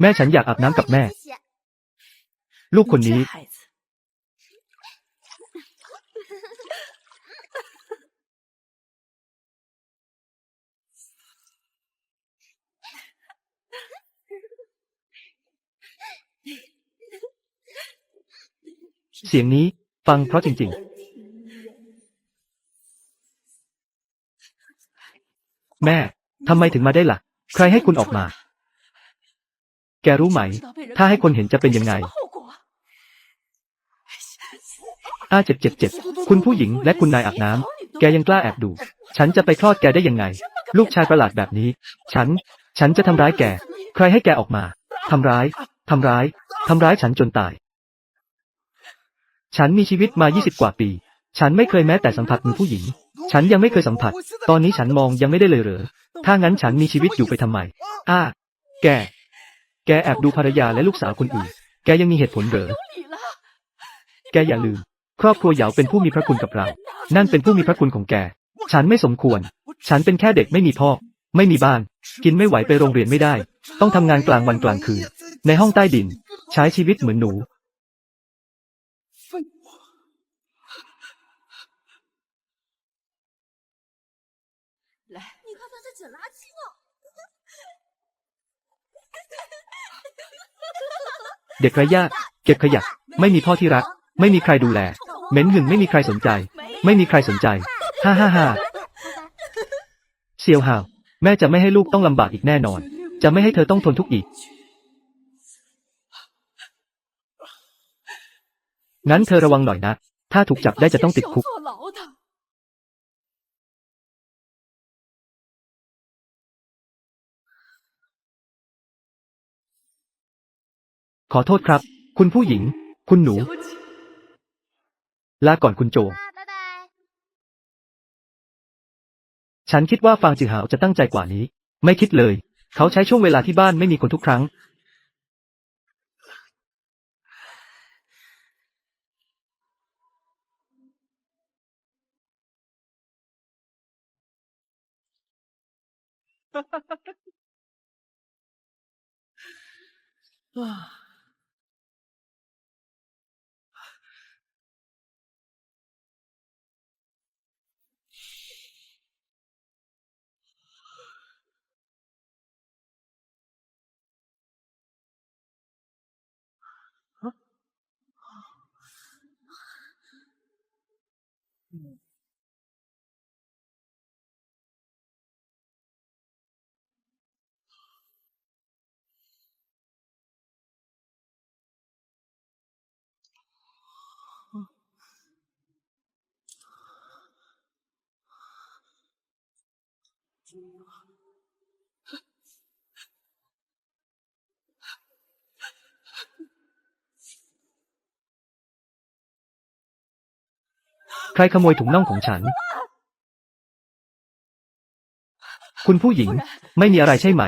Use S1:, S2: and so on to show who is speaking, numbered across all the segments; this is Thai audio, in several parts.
S1: แม่ฉันอยากอาบน้ำกับแม่ ลูกคนนี้ เสียงนี้ฟังเพราะจริง ๆ แม่ทำไมถึงมาได้ละ่ะ ใครให้คุณออกมา แกรู้ไหม ถ้าให้คนเห็นจะเป็นยังไงอาเจ็บเจ็บเจ็บคุณผู้หญิงและคุณนายอาบน้ำ แกยังกล้าแอบดู ฉันจะไปคลอดแกได้ยังไง ลูกชายประหลาดแบบนี้ ฉัน ฉันจะทำร้ายแก ใครให้แกออกมา ทำร้าย ทำร้าย ทำร้ายฉันจนตาย ฉันมีชีวิตมา 20 กว่าปี ฉันไม่เคยแม้แต่สัมผัสมือผู้หญิง ฉันยังไม่เคยสัมผัส ตอนนี้ฉันมองยังไม่ได้เลยเหรอ ถ้างั้นฉันมีชีวิตอยู่ไปทำไม อ้า แก แกแอบดูภรรยาและลูกสาวคนอื่น แกยังมีเหตุผลเหรอ
S2: 有理了，
S1: แกอย่าลืม ครอบครัวเหยาเป็นผู้มีพระคุณกับเรา นั่นเป็นผู้มีพระคุณของแก ฉันไม่สมควร ฉันเป็นแค่เด็กไม่มีพ่อ ไม่มีบ้าน กินไม่ไหวไปโรงเรียนไม่ได้ ต้องทำงานกลางวันกลางคืน ในห้องใต้ดิน ใช้ชีวิตเหมือนหนู
S2: 来，
S3: 你看他在捡垃圾呢。
S1: เด็กไร้ญาติเก็บขยะ ไม่มีพ่อที่รัก ไม่มีใครดูแล เหม็นหึงไม่มีใครสนใจ ไม่มีใครสนใจ ฮ่าฮ่าฮ่าเซียวห่าว แม่จะไม่ให้ลูกต้องลำบากอีกแน่นอน จะไม่ให้เธอต้องทนทุกข์อีก งั้นเธอระวังหน่อยนะ ถ้าถูกจับได้จะต้องติดคุก ขอโทษครับ คุณผู้หญิง คุณหนู ลาก่อนคุณโจ ฉันคิดว่าฟางจือหาวจะตั้งใจกว่านี้ ไม่คิดเลย เขาใช้ช่วงเวลาที่บ้านไม่มีคนทุกครั้ง啊。 ใครขโมยถุงน่องของฉัน คุณผู้หญิง ไม่มีอะไรใช่ไหม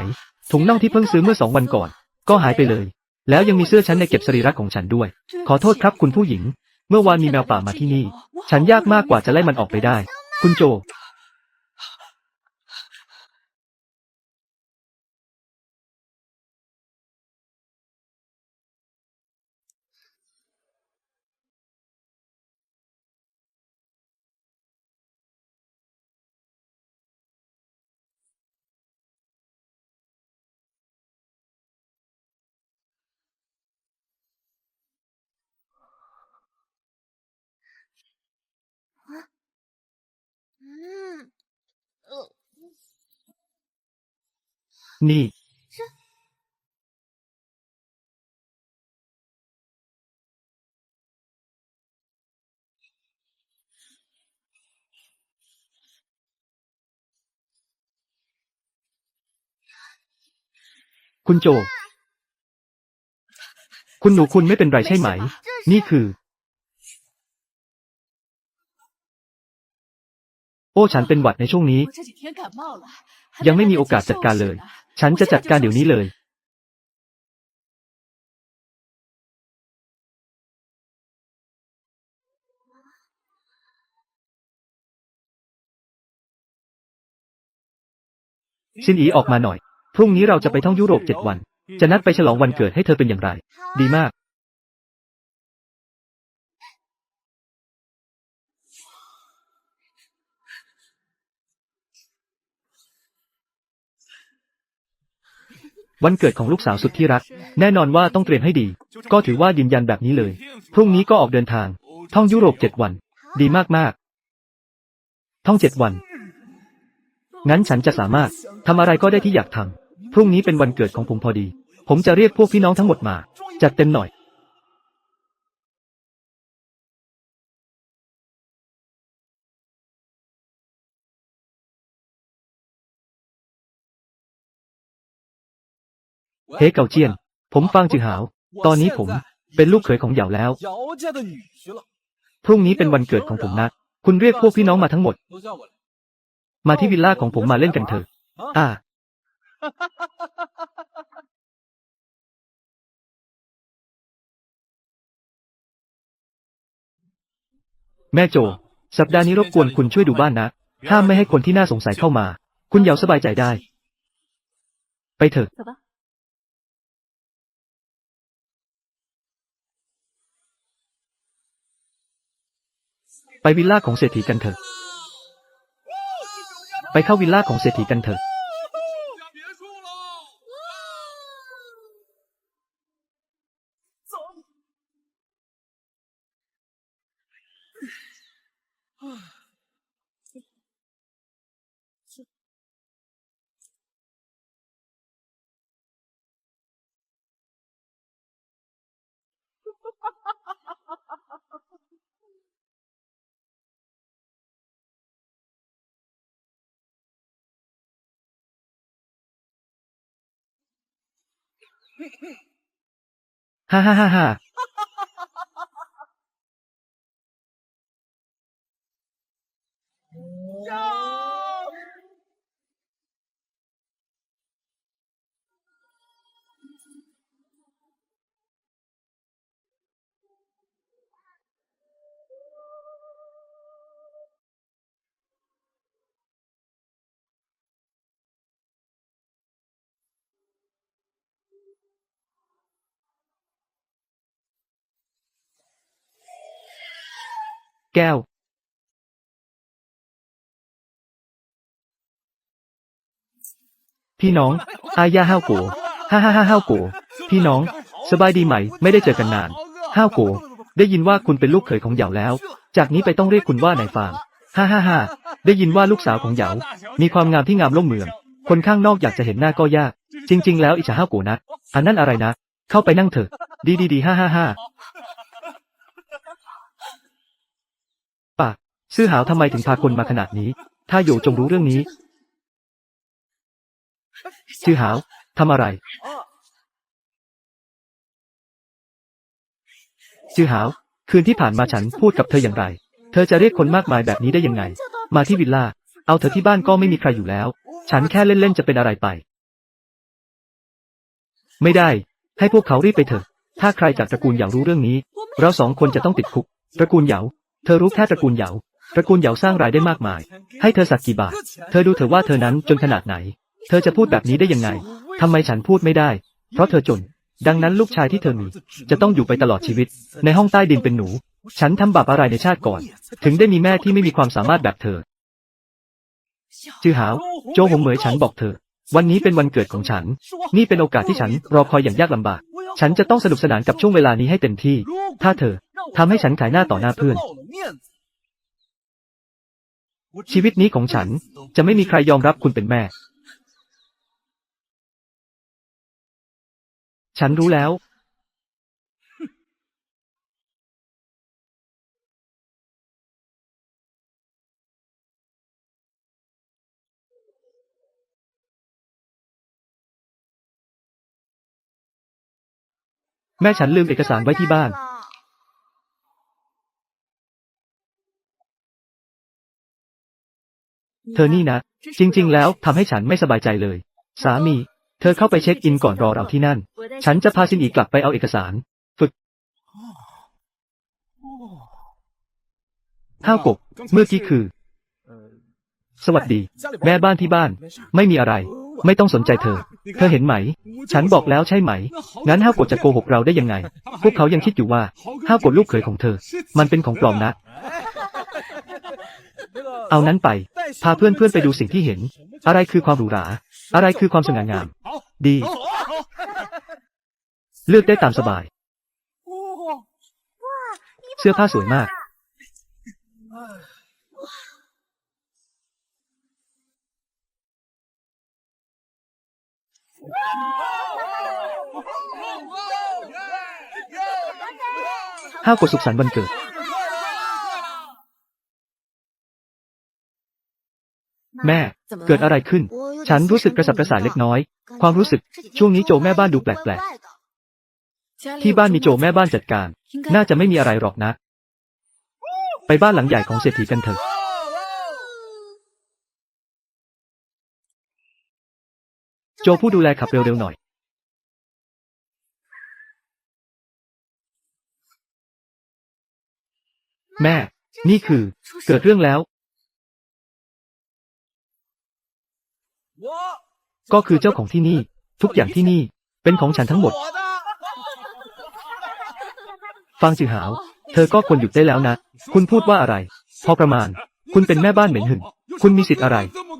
S1: ถุงน่องที่เพิ่งซื้อเมื่อสองวันก่อน ก็หายไปเลย แล้วยังมีเสื้อชั้นในเก็บสรีระของฉันด้วย ขอโทษครับคุณผู้หญิง เมื่อวานมีแมวป่ามาที่นี่ ฉันยากมากกว่าจะไล่มันออกไปได้ คุณโจ นี่ คุณโจ คุณหนูคุณไม่เป็นไรใช่ไหม นี่คือ โอ้ฉันเป็นหวัดในช่วงนี้ ยังไม่มีโอกาสจัดการเลย ฉันจะจัดการเดี๋ยวนี้เลย ชินอีออกมาหน่อย พรุ่งนี้เราจะไปท่องยุโรปเจ็ดวัน จะนัดไปฉลองวันเกิดให้เธอเป็นอย่างไร ดีมาก วันเกิดของลูกสาวสุดที่รัก แน่นอนว่าต้องเตรียมให้ดี ก็ถือว่ายืนยันแบบนี้เลย พรุ่งนี้ก็ออกเดินทาง ท่องยุโรปเจ็ดวัน ดีมากมากท่องเจ็ดวัน งั้นฉันจะสามารถทำอะไรก็ได้ที่อยากทำพรุ่งนี้เป็นวันเกิดของผมพอดี ผมจะเรียกพวกพี่น้องทั้งหมดมา จัดเต็มหน่อย เฮ้เกาเจียน ผมฟางจือหาว ตอนนี้ผมเป็นลูกเขยของเหยาแล้ว พรุ่งนี้เป็นวันเกิดของผมนะ คุณเรียกพวกพี่น้องมาทั้งหมด มาที่วิลล่าของผมมาเล่นกันเถอะ อ่า แม่โจ สัปดาห์นี้รบกวนคุณช่วยดูบ้านนะ ห้ามไม่ให้คนที่น่าสงสัยเข้ามา คุณเหยาสบายใจได้ ไปเถอะ ไปวิลล่าของเศรษฐีกันเถอะ ไปเข้าวิลล่าของเศรษฐีกันเถอะ ฮ่าฮ่า แก้วพี่น้อง อายาห้าวโกฮ่าฮ่าฮ่าห้าวโกพี่น้อง สบายดีไหม ไม่ได้เจอกันนาน ห้าวโกได้ยินว่าคุณเป็นลูกเขยของเหยาแล้ว จากนี้ไปต้องเรียกคุณว่านายฟางฮ่าฮ่าฮ่าได้ยินว่าลูกสาวของเหยา มีความงามที่งามล่มเมือง คนข้างนอกอยากจะเห็นหน้าก็ยาก จริง ๆ แล้วอิจฉาห้าวโกนะ อันนั้นอะไรนะ เข้าไปนั่งเถอะ ดีดีดีฮ่าฮ่าฮ่าปาก ซื่อหาวทำไมถึงพาคนมาขนาดนี้ ถ้าโย่จงรู้เรื่องนี้ชื่อหาวทำอะไรชื่อหาว คืนที่ผ่านมาฉันพูดกับเธออย่างไร เธอจะเรียกคนมากมายแบบนี้ได้ยังไง มาที่วิลล่า เอาเธอที่บ้านก็ไม่มีใครอยู่แล้ว ฉันแค่เล่นๆจะเป็นอะไรไป ไม่ได้ ให้พวกเขารีบไปเถอะ ถ้าใครจากตระกูลเหยารู้เรื่องนี้ เราสองคนจะต้องติดคุก ตระกูลเหยาเธอรู้แค่ตระกูลเหยา ตระกูลเหยาสร้างรายได้มากมาย ให้เธอสักกี่บาท เธอดูเถอว่าเธอนั้นจนขนาดไหน เธอจะพูดแบบนี้ได้ยังไง ทำไมฉันพูดไม่ได้ เพราะเธอจน ดังนั้นลูกชายที่เธอมี จะต้องอยู่ไปตลอดชีวิต ในห้องใต้ดินเป็นหนู ฉันทำบาปอะไรในชาติก่อน ถึงได้มีแม่ที่ไม่มีความสามารถแบบเธอชื่อหาว โจหงเหมยฉันบอกเธอ วันนี้เป็นวันเกิดของฉัน นี่เป็นโอกาสที่ฉันรอคอยอย่างยากลำบาก ฉันจะต้องสนุกสนานกับช่วงเวลานี้ให้เต็มที่ ถ้าเธอทำให้ฉันขายหน้าต่อหน้าเพื่อน ชีวิตนี้ของฉันจะไม่มีใครยอมรับคุณเป็นแม่ ฉันรู้แล้ว แม่ฉันลืมเอกสารไว้ที่บ้าน เธอนี่นะ จริง ๆ แล้วทำให้ฉันไม่สบายใจเลย สามี เธอเข้าไปเช็คอินก่อนรอเราที่นั่น ฉันจะพาซินอีกลับไปเอาเอกสาร ฝึกห้าวกบเมื่อกี้คือ สวัสดี แม่บ้านที่บ้าน ไม่มีอะไร ไม่ต้องสนใจเธอ เธอเห็นไหม ฉันบอกแล้วใช่ไหม งั้นห้าวกดจะโกหกเราได้ยังไง พวกเขายังคิดอยู่ว่าห้าวกดลูกเขยของเธอ มันเป็นของปลอมนะ เอานั้นไป พาเพื่อนเพื่อนไปดูสิ่งที่เห็น อะไรคือความหรูหรา อะไรคือความสง่างาม ดี เลือกได้ตามสบาย เสื้อผ้าสวยมาก ห้าวกดสุขสันต์วันเกิด แม่ เกิดอะไรขึ้น ฉันรู้สึกกระสับกระส่ายเล็กน้อย ความรู้สึก ช่วงนี้โจแม่บ้านดูแปลกๆ ที่บ้านมีโจแม่บ้านจัดการ น่าจะไม่มีอะไรหรอกนะ ไปบ้านหลังใหญ่ของเศรษฐีกันเถอะ โจผู้ดูแลขับเร็วๆหน่อย แม่ นี่คือ เกิดเรื่องแล้ว ก็คือเจ้าของที่นี่ ทุกอย่างที่นี่ เป็นของฉันทั้งหมด ฟังจือหาว เธอก็ควรหยุดได้แล้วนะ คุณพูดว่าอะไร พอประมาณ คุณเป็นแม่บ้านเหม็นหึ่ง คุณมีสิทธิ์อะไร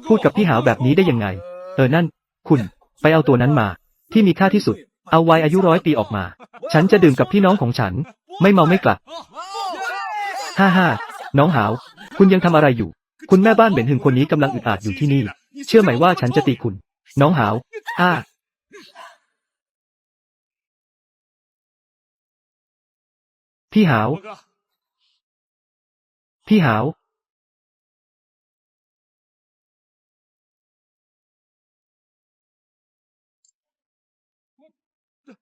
S1: พูดกับพี่หาวแบบนี้ได้ยังไง เออนั่น คุณ ไปเอาตัวนั้นมา ที่มีค่าที่สุด เอาไว้อายุร้อยปีออกมา ฉันจะดื่มกับพี่น้องของฉัน ไม่เมาไม่กลับ ฮ่าฮ่าน้องหาว คุณยังทำอะไรอยู่ คุณแม่บ้านเหม็นหึงคนนี้กำลังอึดอัดอยู่ที่นี่ เชื่อไหมว่าฉันจะตีคุณ น้องหาวอ้าพี่หาว พี่หาว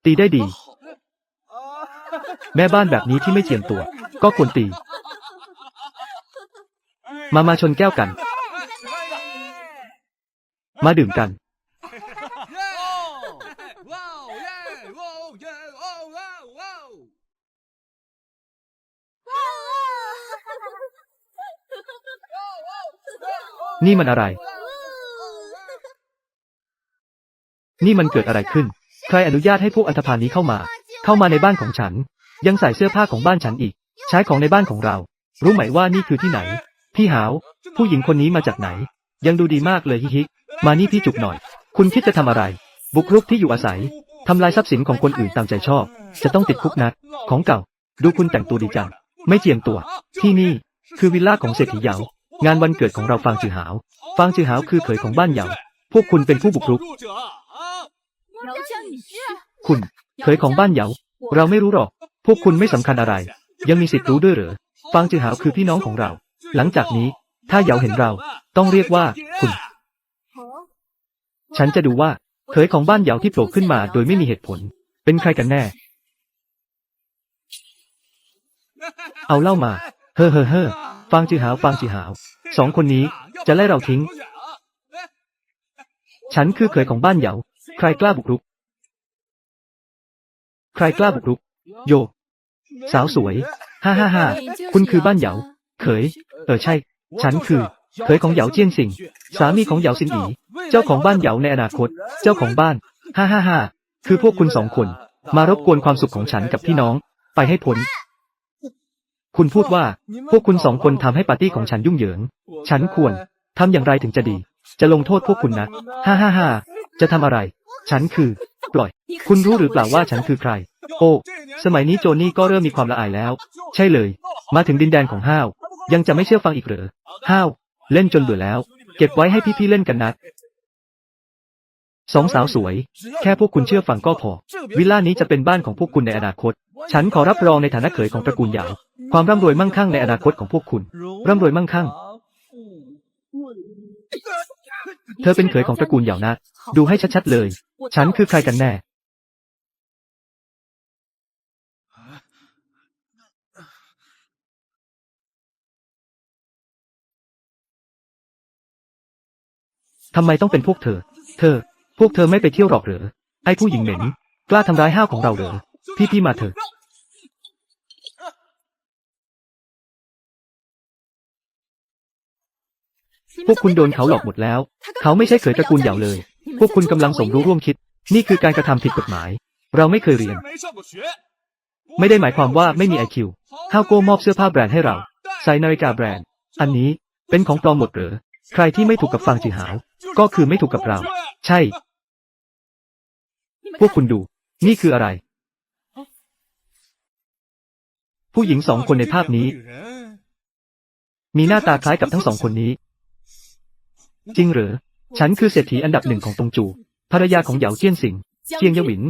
S1: ตีได้ดี แม่บ้านแบบนี้ที่ไม่เจียมตัว ก็ควรตี มามาชนแก้วกัน มาดื่มกัน นี่มันอะไร นี่มันเกิดอะไรขึ้น ใครอนุญาตให้พวกอันธพาลนี้เข้ามา เข้ามาในบ้านของฉัน ยังใส่เสื้อผ้าของบ้านฉันอีก ใช้ของในบ้านของเรา รู้ไหมว่านี่คือที่ไหน พี่หาว ผู้หญิงคนนี้มาจากไหน ยังดูดีมากเลยฮิฮิมานี่พี่จุกหน่อย คุณคิดจะทำอะไร บุกรุกที่อยู่อาศัยทำลายทรัพย์สินของคนอื่นตามใจชอบ จะต้องติดคุกนัด ของเก่า ดูคุณแต่งตัวดีจัง ไม่เจียมตัว ที่นี่ คือวิลล่าของเศรษฐีเหยา งานวันเกิดของเราฟางจือหาว ฟางจือหาวคือเขยของบ้านเหยา พวกคุณเป็นผู้บุกรุก คุณ เขยของบ้านเหยา เราไม่รู้หรอก พวกคุณไม่สำคัญอะไร ยังมีสิทธิ์รู้ด้วยเหรอ ฟางจือหาวคือพี่น้องของเรา หลังจากนี้ถ้าเหยาเห็นเราต้องเรียกว่า คุณ ฉันจะดูว่าเขยของบ้านเหยาที่โผล่ขึ้นมาโดยไม่มีเหตุผล เป็นใครกันแน่ เอาเล่ามา เฮ้อเฮ้อเฮ้อฟางจือหาวฟางจือหาว สองคนนี้จะไล่เราทิ้ง ฉันคือเขยของบ้านเหยา ใครกล้าบุกรุก ใครกล้าบุกรุก โย สาวสวย ฮ่าฮ่าฮ่าคุณคือบ้านเหยา เขย เออใช่ ฉันคือ เขยของเหยาเจี้ยนสิง สามีของเหยาซินอีเจ้าของบ้านเหยาในอนาคต เจ้าของบ้าน ฮ่าฮ่าฮ่าคือพวกคุณสองคน มารบกวนความสุขของฉันกับพี่น้อง ไปให้พ้นคุณพูดว่า พวกคุณสองคนทำให้ปาร์ตี้ของฉันยุ่งเหยิง ฉันควรทำอย่างไรถึงจะดี จะลงโทษพวกคุณนะ ฮ่าฮ่าฮ่าจะทำอะไร ฉันคือ ปล่อย คุณรู้หรือเปล่าว่าฉันคือใคร โอ้ สมัยนี้โจนี่ก็เริ่มมีความละอายแล้ว ใช่เลย มาถึงดินแดนของห้าว ยังจะไม่เชื่อฟังอีกเหรอห้าว เล่นจนเบื่อแล้ว เก็บไว้ให้พี่ๆเล่นกันนะสองสาวสวย แค่พวกคุณเชื่อฟังก็พอ วิลล่านี้จะเป็นบ้านของพวกคุณในอนาคต ฉันขอรับรองในฐานะเขยของตระกูลเหยาความร่ำรวยมั่งคั่งในอนาคตของพวกคุณ ร่ำรวยมั่งคั่ง เธอเป็นเขยของตระกูลเหยานะ ดูให้ชัดๆเลย ฉันคือใครกันแน่ ทำไมต้องเป็นพวกเธอ เธอ พวกเธอไม่ไปเที่ยวหรอกหรือไอ้ผู้หญิงเหม็น กล้าทำร้ายห้าวของเราเหรอ พี่พี่มาเถอะพวกคุณโดนเขาหลอกหมดแล้ว เขาไม่ใช่เขยตระกูลเหยาเลย พวกคุณกำลังสมรู้ร่วมคิด นี่คือการกระทำผิดกฎหมาย เราไม่เคยเรียน ไม่ได้หมายความว่าไม่มีไอคิวห้าวโก้มอบเสื้อผ้าแบรนด์ให้เรา ใส่นาฬิกาแบรนด์ อันนี้เป็นของปลอมหมดเหรอ ใครที่ไม่ถูกกับฟังจีหาว ก็คือไม่ถูกกับเรา ใช่ พวกคุณดู นี่คืออะไร ผู้หญิงสองคนในภาพนี้ มีหน้าตาคล้ายกับทั้งสองคนนี้ จริงหรือ ฉันคือเศรษฐีอันดับหนึ่งของตงจู ภรรยาของเหยาเจี้ยนสิงเจียงเยหวิน